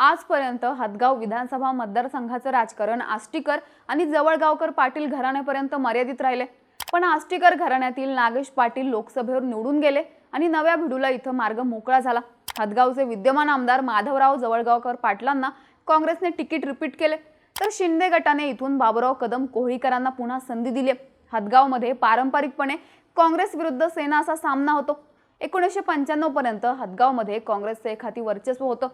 आजपर्यंत हदगाव विधानसभा मतदारसंघाचं राजकारण आष्टीकर आणि जवळगावकर पाटील घराण्यापर्यंत मर्यादित राहिले. पण आष्टीकर घराण्यातील नागेश पाटील लोकसभेवर निवडून गेले आणि नव्या भिडूला इथं मार्ग मोकळा झाला. हदगावचे विद्यमान आमदार माधवराव जवळगावकर पाटलांना काँग्रेसने तिकीट रिपीट केले. तर शिंदे गटाने इथून बाबुराव कदम कोहळीकरांना पुन्हा संधी दिली. हदगावमध्ये पारंपरिकपणे काँग्रेस विरुद्ध सेना असा सामना होतो. एकोणीसशे पंच्याण्णव पर्यंत हदगावमध्ये काँग्रेसचं एखादी वर्चस्व होतं.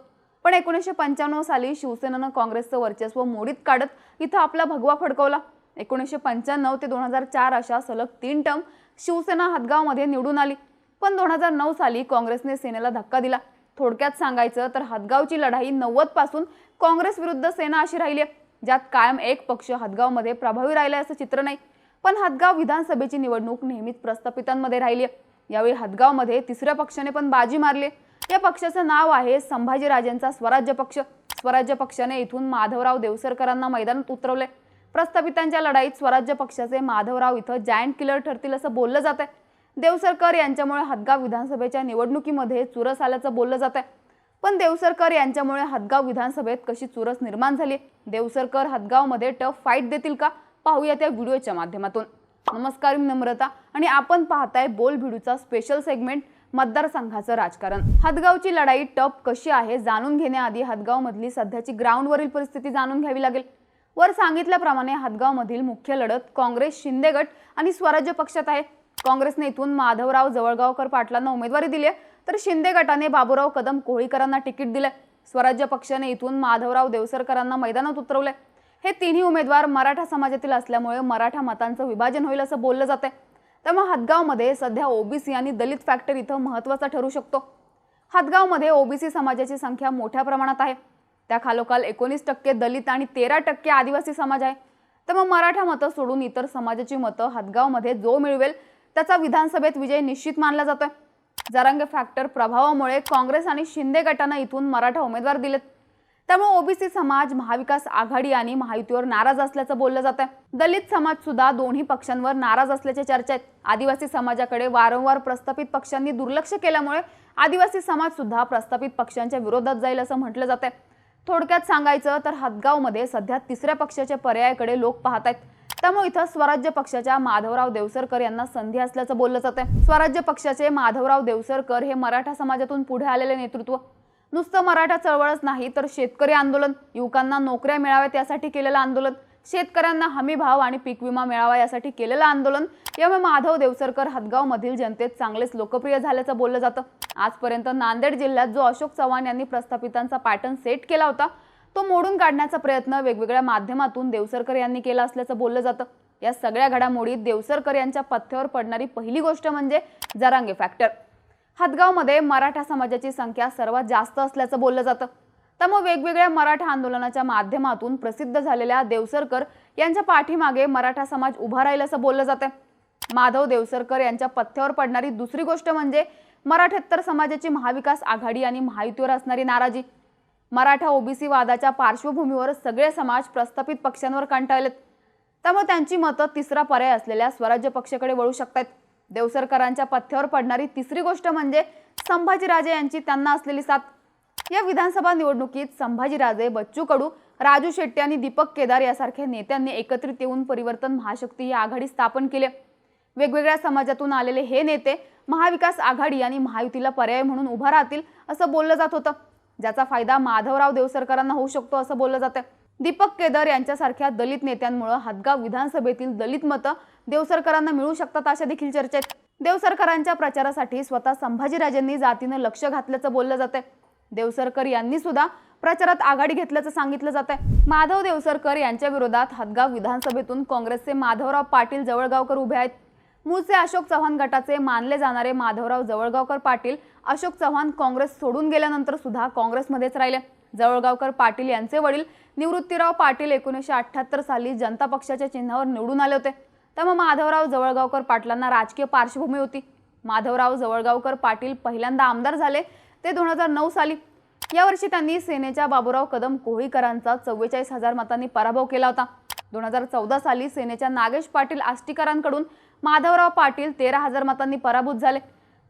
पण एकोणीसशे पंच्याण्णव साली शिवसेनेनं काँग्रेसचं वर्चस्व मोडीत काढत इथं आपला भगवा फडकवला. एकोणीसशे पंच्याण्णव ते दोन हजार चार अशा सलग तीन टर्म शिवसेना हदगावमध्ये निवडून आली. पण दोन हजार नऊ साली काँग्रेसने सेनेला धक्का दिला. थोडक्यात सांगायचं तर हदगावची लढाई नव्वदपासून काँग्रेस विरुद्ध सेना अशी राहिली आहे ज्यात कायम एक पक्ष हदगावमध्ये प्रभावी राहिला असं चित्र नाही. पण हदगाव विधानसभेची निवडणूक नेहमीच प्रस्थापितांमध्ये राहिली आहे. यावेळी हदगावमध्ये तिसऱ्या पक्षाने पण बाजी मारली या पक्षाचं नाव आहे संभाजीराजेंचा स्वराज्य पक्ष. स्वराज्य पक्षाने इथून माधवराव देवसरकरांना मैदानात उतरवले प्रस्थापितांच्या लढाईत स्वराज्य पक्षाचे माधवराव इथं जायंट किलर ठरतील असं बोललं जात आहे देवसरकर यांच्यामुळे हदगाव विधानसभेच्या निवडणुकीमध्ये चुरस आल्याचं बोललं जात आहे पण देवसरकर यांच्यामुळे हदगाव विधानसभेत कशी चुरस निर्माण झाली देवसरकर हदगावमध्ये टफ फाईट देतील का? पाहूया त्या व्हिडिओच्या माध्यमातून. नमस्कार मी नम्रता आणि आपण पाहताय बोल भिडूचा स्पेशल सेगमेंट मतदारसंघाचं राजकारण. हदगावची लढाई टप कशी आहे जाणून घेण्याआधी हदगावमधली सध्याची ग्राउंडवरील परिस्थिती जाणून घ्यावी लागेल. वर सांगितल्याप्रमाणे हदगावमधील मुख्य लढत काँग्रेस शिंदे गट आणि स्वराज्य पक्षात आहे. काँग्रेसने इथून माधवराव जवळगावकर पाटलांना उमेदवारी दिली तर शिंदे गटाने बाबूराव कदम कोळीकरांना तिकीट दिलं स्वराज्य पक्षाने इथून माधवराव देवसरकरांना मैदानात उतरवले हे तिन्ही उमेदवार मराठा समाजातील असल्यामुळे मराठा मतांचं विभाजन होईल असं बोललं जाते त्यामुळे हदगावमध्ये सध्या ओबीसी आणि दलित फॅक्टर इथं महत्त्वाचा ठरू शकतो. हदगावमध्ये ओबीसी समाजाची संख्या मोठ्या प्रमाणात आहे. त्या खालोखाल एकोणीस टक्के दलित आणि तेरा टक्के आदिवासी समाज आहे. तर मग मराठा मतं सोडून इतर समाजाची मतं हदगावमध्ये जो मिळवेल त्याचा विधानसभेत विजय निश्चित मानला जातोय. जरांगे फॅक्टर प्रभावामुळे काँग्रेस आणि शिंदे गटानं इथून मराठा उमेदवार दिलेत. त्यामुळे ओबीसी समाज महाविकास आघाडी आणि महायुतीवर नाराज असल्याचं बोललं जात आहे दलित समाज सुद्धा दोन्ही पक्षांवर नाराज असल्याच्या चर्चा आहेत. आदिवासी समाजाकडे वारंवार प्रस्थापित पक्षांनी दुर्लक्ष केल्यामुळे आदिवासी समाज सुद्धा प्रस्थापित पक्षांच्या विरोधात जाईल असं म्हटलं जात आहे थोडक्यात सांगायचं तर हदगावमध्ये सध्या तिसऱ्या पक्षाच्या पर्यायाकडे लोक पाहत आहेत त्यामुळे इथं स्वराज्य पक्षाच्या माधवराव देवसरकर यांना संधी असल्याचं बोललं जात आहे स्वराज्य पक्षाचे माधवराव देवसरकर हे मराठा समाजातून पुढे आलेले नेतृत्व नुसतं मराठा चळवळच नाही तर शेतकरी आंदोलन युवकांना नोकऱ्या मिळाव्यात यासाठी केलेलं आंदोलन शेतकऱ्यांना हमी भाव आणि पीक विमा मिळावा यासाठी केलेलं आंदोलन. यामुळे माधव देवसरकर हदगावमधील जनतेत चांगलेच लोकप्रिय झाल्याचं बोललं जातं. आजपर्यंत नांदेड जिल्ह्यात जो अशोक चव्हाण यांनी प्रस्थापितांचा पॅटर्न सेट केला होता तो मोडून काढण्याचा प्रयत्न वेगवेगळ्या माध्यमातून देवसरकर यांनी केला असल्याचं बोललं जातं. या सगळ्या घडामोडीत देवसरकर यांच्या पथ्यावर पडणारी पहिली गोष्ट म्हणजे जरांगे फॅक्टर हदगावमध्ये मराठा समाजाची संख्या सर्वात जास्त असल्याचं बोललं जातं. त्यामुळे वेगवेगळ्या मराठा आंदोलनाच्या माध्यमातून प्रसिद्ध झालेल्या देवसरकर यांच्या पाठीमागे मराठा समाज उभा राहील असं बोललं जातं माधव देवसरकर यांच्या पथ्यावर पडणारी दुसरी गोष्ट म्हणजे मराठेतर समाजाची महाविकास आघाडी आणि महायुतीवर असणारी नाराजी. मराठा ओबीसी वादाच्या पार्श्वभूमीवर सगळे समाज प्रस्थापित पक्षांवर कंटाळलेत. त्यामुळे त्यांची मतं तिसरा पर्याय असलेल्या स्वराज्य पक्षाकडे वळू शकतात देवसरकरांच्या पथ्यावर पडणारी तिसरी गोष्ट म्हणजे संभाजीराजे यांची त्यांना असलेली साथ. या विधानसभा निवडणुकीत संभाजीराजे बच्चू कडू राजू शेट्टी आणि दीपक केदार यासारख्या नेत्यांनी एकत्रित येऊन परिवर्तन महाशक्ती ही आघाडी स्थापन केले. वेगवेगळ्या समाजातून आलेले हे नेते महाविकास आघाडी आणि महायुतीला पर्याय म्हणून उभा राहतील असं बोललं जात होतं. ज्याचा फायदा माधवराव देवसरकरांना होऊ शकतो असं बोललं जातं दीपक केदार यांच्यासारख्या दलित नेत्यांमुळे हदगाव विधानसभेतील दलित मतं देवसरकरांना मिळू शकतात अशा देखील चर्चेत. आहेत देवसरकरांच्या प्रचारासाठी स्वतः संभाजीराजेंनी जातीनं लक्ष घातल्याचं बोललं जातंय. देवसरकर यांनी सुद्धा प्रचारात आघाडी घेतल्याचं सांगितलं जात आहे माधव देवसरकर यांच्या विरोधात हदगाव विधानसभेतून काँग्रेसचे माधवराव पाटील जवळगावकर उभे आहेत. मूळचे अशोक चव्हाण गटाचे मानले जाणारे माधवराव जवळगावकर पाटील अशोक चव्हाण काँग्रेस सोडून गेल्यानंतर सुद्धा काँग्रेसमध्येच राहिले. जवळगावकर पाटील यांचे वडील निवृत्तीराव पाटील एकोणीसशे अठ्ठ्याहत्तर साली जनता पक्षाच्या चिन्हावर निवडून आले होते. त्यामुळे माधवराव जवळगावकर पाटलांना राजकीय पार्श्वभूमी होती. माधवराव जवळगावकर पाटील पहिल्यांदा आमदार झाले ते दोन हजार नऊ साली. यावर्षी त्यांनी सेनेच्या बाबूराव कदम कोळीकरांचा चव्वेचाळीस हजार मतांनी पराभव केला होता. दोन हजार चौदा साली सेनेच्या नागेश पाटील आष्टीकरांकडून माधवराव पाटील तेरा हजार मतांनी पराभूत झाले.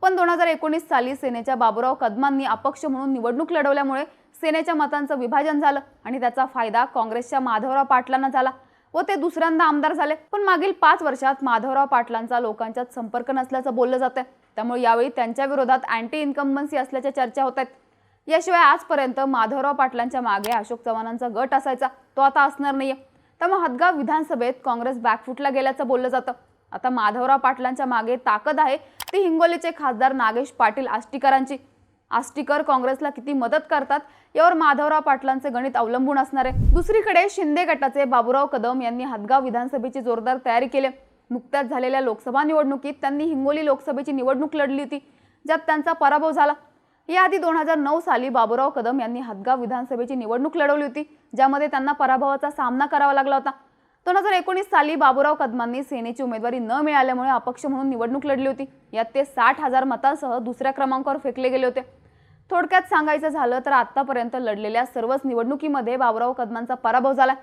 पण दोन हजार एकोणीस साली सेनेच्या बाबूराव कदमांनी अपक्ष म्हणून निवडणूक लढवल्यामुळे सेनेच्या मतांचं विभाजन झालं आणि त्याचा फायदा काँग्रेसच्या माधवराव पाटलांना झाला व ते दुसऱ्यांदा आमदार झाले. पण मागील पाच वर्षात माधवराव पाटलांचा लोकांच्यात संपर्क नसल्याचं बोललं जातं त्यामुळे यावेळी त्यांच्या विरोधात अँटी इन्कम्बन्सी असल्याच्या चर्चा होत आहेत. याशिवाय आजपर्यंत माधवराव पाटलांच्या मागे अशोक चव्हाणांचा गट असायचा. तो आता असणार नाहीये. त्यामुळे हदगाव विधानसभेत काँग्रेस बॅकफुटला गेल्याचं बोललं जातं. आता माधवराव पाटलांच्या मागे ताकद आहे ती हिंगोलीचे खासदार नागेश पाटील आष्टीकरांची. आष्टीकर काँग्रेसला किती मदत करतात यावर माधवराव पाटलांचे गणित अवलंबून असणार. आहे दुसरीकडे शिंदे गटाचे बाबूराव कदम यांनी हदगाव विधानसभेची जोरदार तयारी केली. नुकत्याच झालेल्या लोकसभा निवडणुकीत त्यांनी हिंगोली लोकसभेची निवडणूक लढली होती ज्यात त्यांचा पराभव झाला. याआधी दोन हजार नऊ साली बाबूराव कदम यांनी हदगाव विधानसभेची निवडणूक लढवली होती ज्यामध्ये त्यांना पराभवाचा सामना करावा लागला होता. दोन हजार एकोणीस साली बाबूराव कदमांनी सेनेची उमेदवारी न मिळाल्यामुळे अपक्ष म्हणून निवडणूक लढली होती. यात ते साठ हजार मतांसह दुसऱ्या क्रमांकावर फेकले गेले होते. थोडक्यात सांगायचं झालं तर आतापर्यंत लढलेल्या सर्वच निवडणुकीमध्ये बाबुराव कदमांचा पराभव झाला.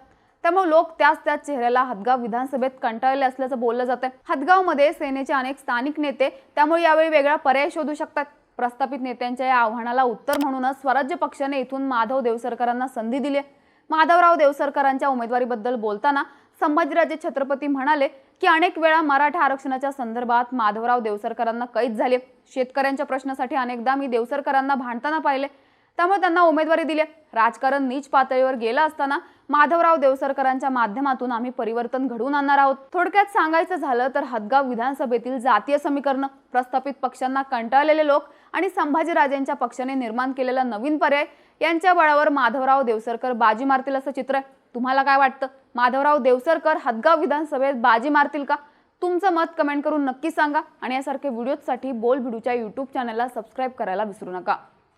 त्यामुळे लोक त्याच त्याच चेहऱ्याला हदगाव विधानसभेत कंटाळले असल्याचं बोललं जातं हदगावमध्ये सेनेचे अनेक स्थानिक नेते त्यामुळे यावेळी वेगळा पर्याय शोधू शकतात. प्रस्थापित नेत्यांच्या या आव्हानाला उत्तर म्हणूनच स्वराज्य पक्षाने इथून माधव देवसरकरांना संधी दिली माधवराव देवसरकरांच्या उमेदवारीबद्दल बोलताना संभाजीराजे छत्रपती म्हणाले की अनेक वेळा मराठा आरक्षणाच्या संदर्भात माधवराव देवसरकरांना कैद झाले. शेतकऱ्यांच्या प्रश्नासाठी अनेकदा मी देवसरकरांना भांडताना पाहिले. त्यामुळे त्यांना उमेदवारी दिली. राजकारण नीच पातळीवर गेलं असताना माधवराव देवसरकरांच्या माध्यमातून आम्ही परिवर्तन घडवून आणणार आहोत. थोडक्यात सांगायचं झालं तर हदगाव विधानसभेतील जातीय समीकरण प्रस्थापित पक्षांना कंटाळलेले लोक आणि संभाजीराजेंच्या पक्षाने निर्माण केलेला नवीन पर्याय यांच्या बळावर माधवराव देवसरकर बाजी मारतील असं चित्र आहे. तुम्हाला काय वाटतं? माधवराव देवसरकर हदगाव विधानसभेत बाजी मारतील का? तुमचं मत कमेंट करून नक्की सांगा आणि यासारखे व्हिडिओजसाठी बोल भिडूच्या यूट्यूब चॅनलला सबस्क्राईब करायला विसरू नका.